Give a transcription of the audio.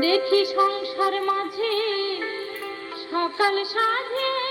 দেখি সংসার মাঝে সকাল সাধে